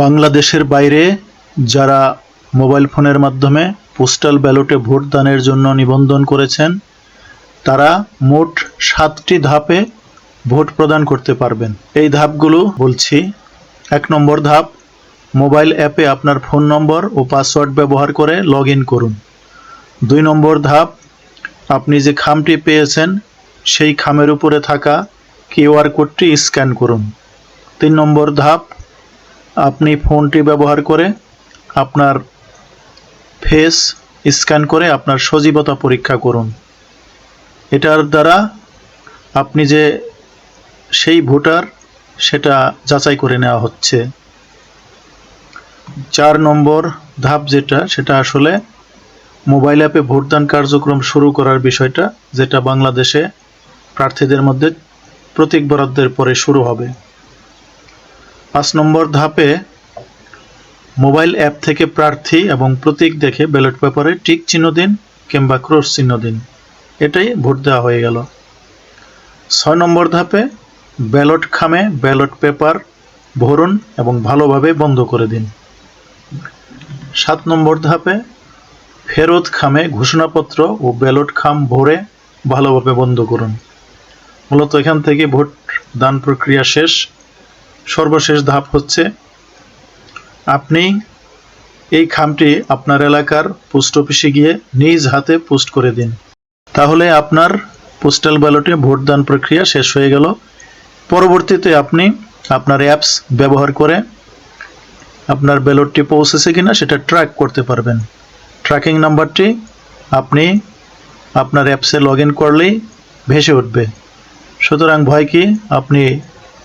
বাংলাদেশের বাইরে যারা মোবাইল ফোনের মাধ্যমে পোস্টাল ব্যালটে ভোট দানের জন্য নিবন্ধন করেছেন, তারা মোট সাতটি ধাপে ভোট প্রদান করতে পারবেন। এই ধাপগুলো বলছি, এক নম্বর ধাপ, মোবাইল অ্যাপে আপনার ফোন নম্বর ও পাসওয়ার্ড ব্যবহার করে লগ করুন। দুই নম্বর ধাপ, আপনি যে খামটি পেয়েছেন, সেই খামের উপরে থাকা কিউআর কোডটি স্ক্যান করুন। তিন নম্বর ধাপ আপনি ফোনটি ব্যবহার করে আপনার ফেস স্ক্যান করে আপনার সজীবতা পরীক্ষা করুন। এটার দ্বারা আপনি যে সেই ভোটার, সেটা যাচাই করে নেওয়া হচ্ছে। চার নম্বর ধাপ যেটা, সেটা আসলে মোবাইল অ্যাপে ভোটদান কার্যক্রম শুরু করার বিষয়টা, যেটা বাংলাদেশে প্রার্থীদের মধ্যে প্রতীক বরাদ্দের পরে শুরু হবে। পাঁচ নম্বর ধাপে মোবাইল অ্যাপ থেকে প্রার্থী এবং প্রতীক দেখে ব্যালট পেপারে টিক চিহ্ন দিন কিংবা ক্রস চিহ্ন দিন। এটাই ভোট দেওয়া হয়ে গেল। ছয় নম্বর ধাপে ব্যালট খামে ব্যালট পেপার ভরুন এবং ভালোভাবে বন্ধ করে দিন। সাত নম্বর ধাপে ফেরত খামে ঘোষণাপত্র ও ব্যালট খাম ভরে ভালোভাবে বন্ধ করুন। মূলত এখান থেকে ভোট দান প্রক্রিয়া শেষ। সর্বশেষ ধাপ হচ্ছে আপনি এই খামটি আপনার এলাকার পোস্ট অফিসে গিয়ে নিজ হাতে পোস্ট করে দিন। তাহলে আপনার পোস্টাল ব্যালটে ভোটদান প্রক্রিয়া শেষ হয়ে গেল। পরবর্তীতে আপনি আপনার অ্যাপস ব্যবহার করে আপনার ব্যালটটি পৌঁছেছে কিনা সেটা ট্র্যাক করতে পারবেন। ট্র্যাকিং নাম্বারটি আপনি আপনার অ্যাপসে লগ ইন করলেই ভেসে উঠবে। সুতরাং ভয় কি? আপনি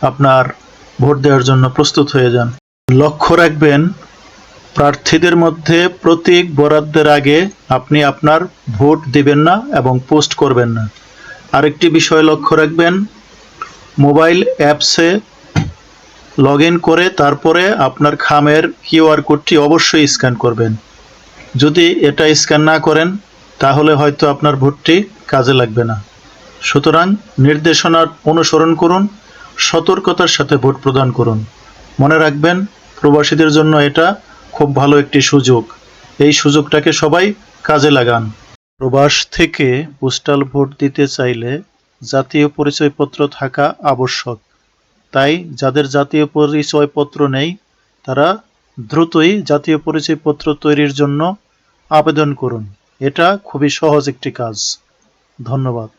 আপনার ভোট দেওয়ার জন্য প্রস্তুত হয়ে যান। লক্ষ্য রাখবেন, প্রার্থীদের মধ্যে প্রতীক বরাদ্দের আগে আপনি আপনার ভোট দিবেন না এবং পোস্ট করবেন না। আরেকটি বিষয় লক্ষ্য রাখবেন, মোবাইল অ্যাপসে লগ ইন করে তারপরে আপনার খামের কিউআর কোডটি অবশ্যই স্ক্যান করবেন। যদি এটা স্ক্যান না করেন, তাহলে হয়তো আপনার ভোটটি কাজে লাগবে না। সুতরাং নির্দেশনার অনুসরণ করুন সতর্কতার সাথে ভোট প্রদান করুন। মনে রাখবেন, প্রবাসীদের জন্য এটা খুব ভালো একটি সুযোগ। এই সুযোগটাকে সবাই কাজে লাগান। প্রবাস থেকে পোস্টাল ভোট দিতে চাইলে জাতীয় পরিচয়পত্র থাকা আবশ্যক। তাই যাদের জাতীয় পরিচয়পত্র নেই, তারা দ্রুতই জাতীয় পরিচয়পত্র তৈরির জন্য আবেদন করুন। এটা খুবই সহজ একটি কাজ। ধন্যবাদ।